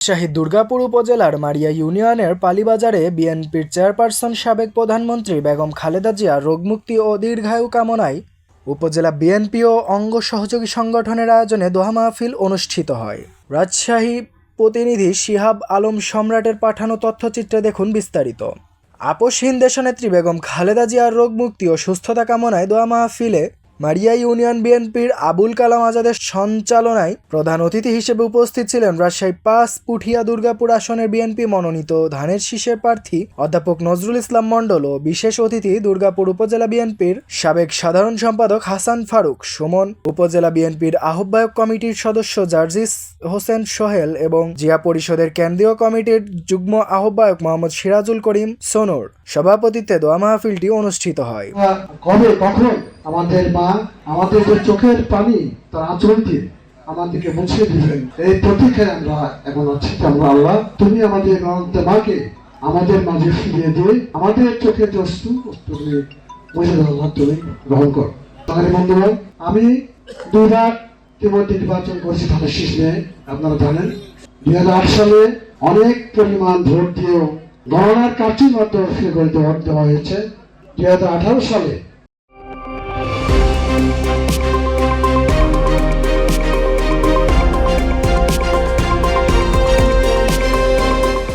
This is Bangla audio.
রাজশাহী দুর্গাপুর উপজেলার মারিয়া ইউনিয়নের পালিবাজারে বিএনপির চেয়ারপারসন সাবেক প্রধানমন্ত্রী বেগম খালেদা জিয়া রোগমুক্তি ও দীর্ঘায়ু কামনায় উপজেলা বিএনপি ও অঙ্গ সহযোগী সংগঠনের আয়োজনে দোহা মাহফিল অনুষ্ঠিত হয়। রাজশাহী প্রতিনিধি শিহাব আলম সম্রাটের পাঠানো তথ্যচিত্রে দেখুন বিস্তারিত। আপসহীন দেশনেত্রী বেগম খালেদা জিয়ার রোগমুক্তি ও সুস্থতা কামনায় দোয়া মাহফিলে মারিয়া ইউনিয়ন বিএনপির আবুল কালাম আজাদের সঞ্চালনায় প্রধান অতিথি হিসেবে উপস্থিত ছিলেন রাজশাহী পাঁচ পুঠিয়া দুর্গাপুর আসনের বিএনপি মনোনীত ধানের শীষের প্রার্থী অধ্যাপক নজরুল ইসলাম মণ্ডল ও বিশেষ অতিথি দুর্গাপুর উপজেলা বিএনপির সাবেক সাধারণ সম্পাদক হাসান ফারুক, সুমন উপজেলা বিএনপির আহ্বায়ক কমিটির সদস্য জার্জিস হোসেন সোহেল এবং জিয়া পরিষদের কেন্দ্রীয় কমিটির যুগ্ম আহ্বায়ক মোহাম্মদ সিরাজুল করিম সোনর। সভাপতিত্বে দোয়া মাহফিলটি অনুষ্ঠিত হয়। আমাদের মা, আমাদের যে চোখের পানি, তার আঁচল দিয়ে আমাদেরকে মুছিয়ে দিবেন। এই প্রতীক্ষায় আমরা এখন আছি আমরা আল্লাহ, তুমি আমাদের অনন্ত মাকে আমাদের মাঝে ফিরিয়ে দিয়ে আমাদের চোখের যে তুমি আল্লাহ তুমি গ্রহণ কর। তাহলে বন্ধুগণ আমি দুবার ইতিমধ্যে নির্বাচন করেছি ধানের শীষ নিয়ে। আপনারা জানেন, দুই হাজার আট সালে অনেক পরিমাণ ভোট দিয়েও গণনার কার্যের মাধ্যমে ফিরে করে দেওয়া হয়েছে। দুই হাজার আঠারো সালে